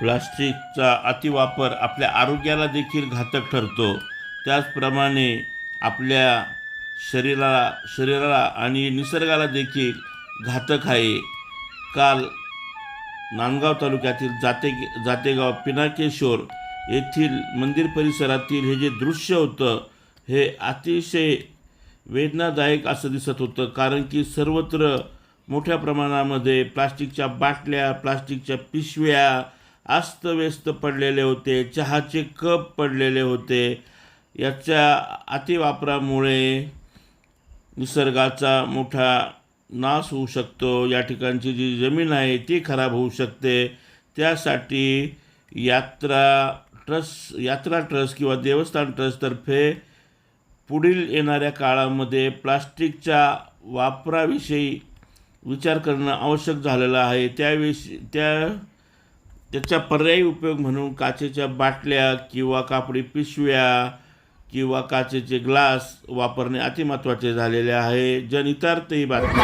प्लास्टिकचा अतिवापर आपल्या आरोग्याला देखील घातक ठरतो. त्याचप्रमाणे आपल्या शरीराला शरीराला आणि निसर्गाला देखील घातक आहे. काल नांदगाव तालुक्यातील जाते जातेगाव पिनाकेश्वर येथील मंदिर परिसरातील हे जे दृश्य होतं हे अतिशय वेदनादायक असं दिसत होतं. कारण की सर्वत्र मोठ्या प्रमाणामध्ये प्लास्टिकच्या बाटल्या प्लास्टिकच्या पिशव्या अस्तव्यस्त पडलेले होते चहाचे कप पडलेले होते. याच्या अतिवापरामुळे निसर्गाचा मोठा नाश होऊ शकतो. या ठिकाणची जी जमीन आहे ती खराब होऊ शकते. त्यासाठी यात्रा ट्रस्ट यात्रा ट्रस्ट किंवा देवस्थान ट्रस्टतर्फे पुढील येणाऱ्या काळामध्ये प्लास्टिकच्या वापराविषयी विचार करणं आवश्यक झालेलं आहे. त्याविषयी त्या त्याचा पर्यायी उपयोग म्हणून काचेच्या बाटल्या किंवा कापडी पिशव्या किंवा काचेचे ग्लास वापरणे अतिमहत्त्वाचे झालेले आहे. जनहितार्थ ही बातमी.